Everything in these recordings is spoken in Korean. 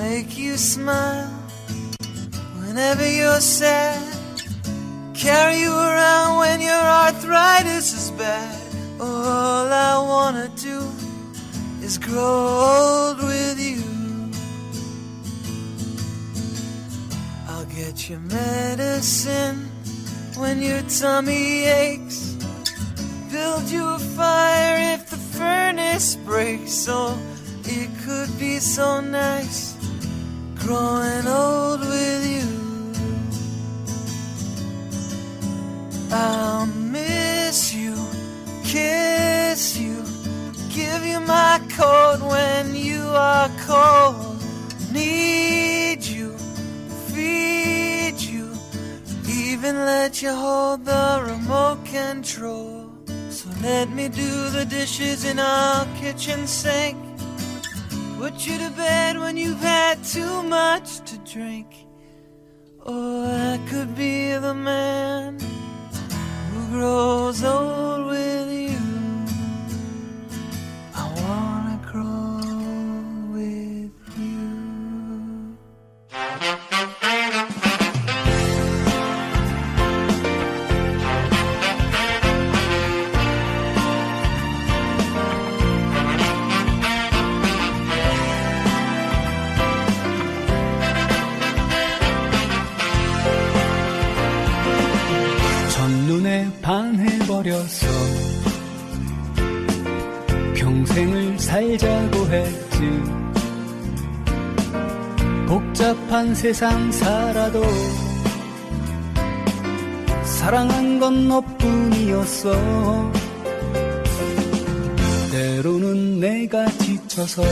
make you smile whenever you're sad. Carry you around when your arthritis is bad. All I wanna do is grow old with you. I'll get you medicine when your tummy aches. Build you a fire if the furnace breaks. Oh, it could be so nice growing old with you. I'll miss you, kiss you, give you my coat when you are cold. Need you, feed you, even let you hold the remote control. So let me do the dishes in our kitchen sink. Put you to bed when you've had too much to drink. Or I could be the man who grows old with 살자고 했지. 복잡한 세상 살아도 사랑한 건 너뿐이었어. 때로는 내가 지쳐서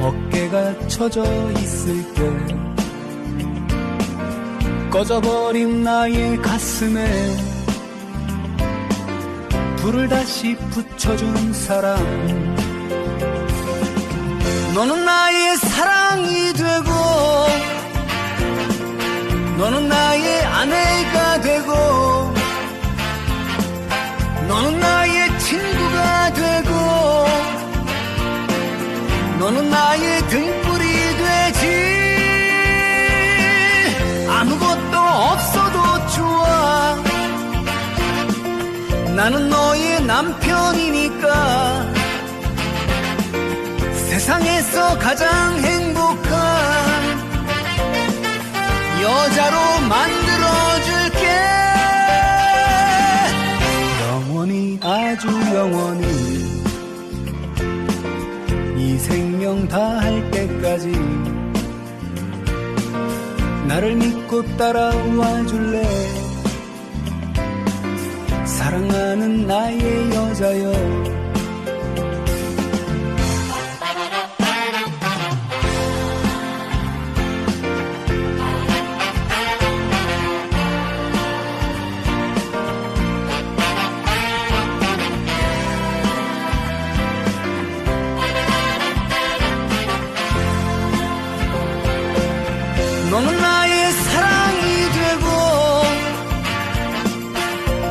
어깨가 처져 있을 때 꺼져버린 나의 가슴에 불을 다시 붙여준 사람. 너는 나의 사랑이 되고 너는 나의 아내가 되고 너는 나의 친구가 되고 너는 나의 등 나는 너의 남편이니까 세상에서 가장 행복한 여자로 만들어줄게. 영원히 아주 영원히 이 생명 다 할 때까지 나를 믿고 따라와 줄래 사랑하는 나의 여자여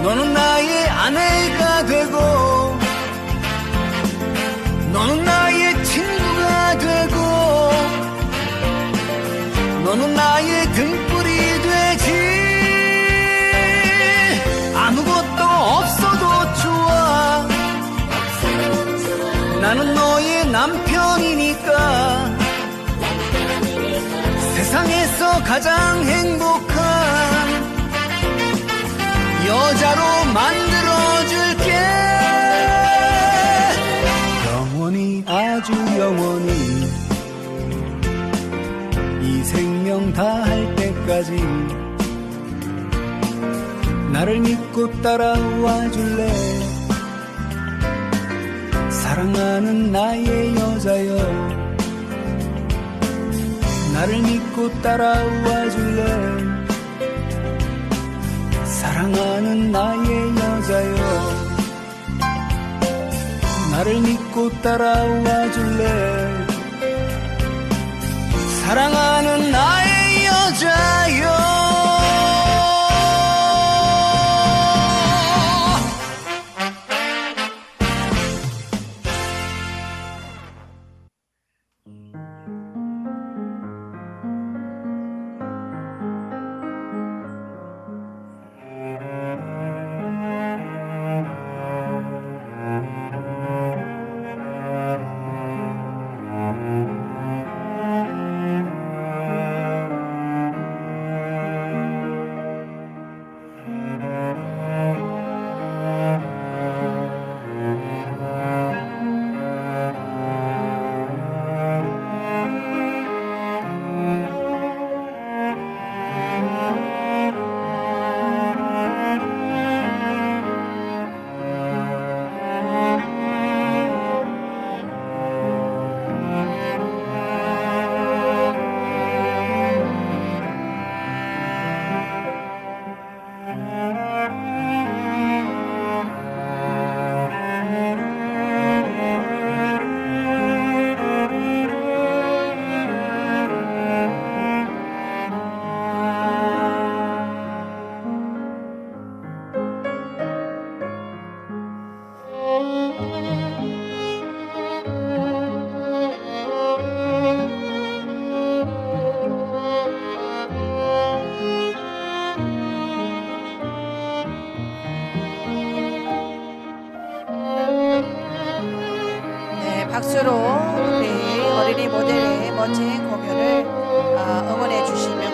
너는 나의 아내가 되고 너는 나의 친구가 되고 너는 나의 등불이 되지. 아무것도 없어도 좋아. 나는 너의 남편이니까 세상에서 가장 행복한 여자로 만들어줄게. 영원히 아주 영원히. 이 생명 다 할 때까지 나를 믿고 따라와 줄래? 사랑하는 나의 여자여 나를 믿고 따라와 줄래 사랑하는 나의 여자여 나를 믿고 따라와 줄래? 사랑하는 나의 여자여 우리 어린이 모델의 멋진 공연을 아, 응원해 주시면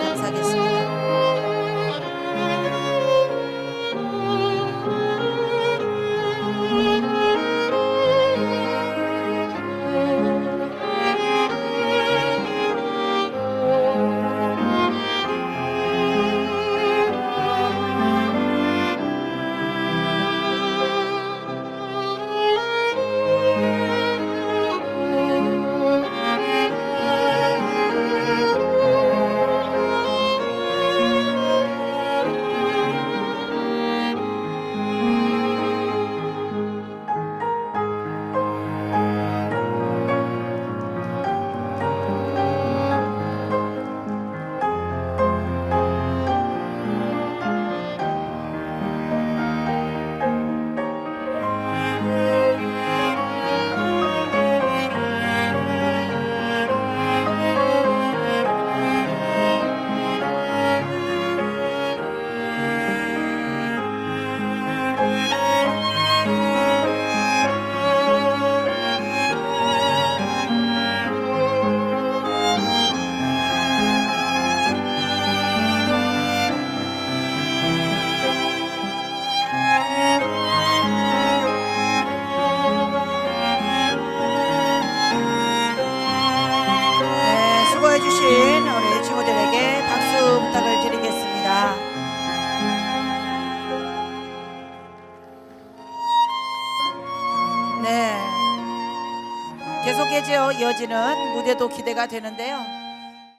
이어지는 무대도 기대가 되는데요.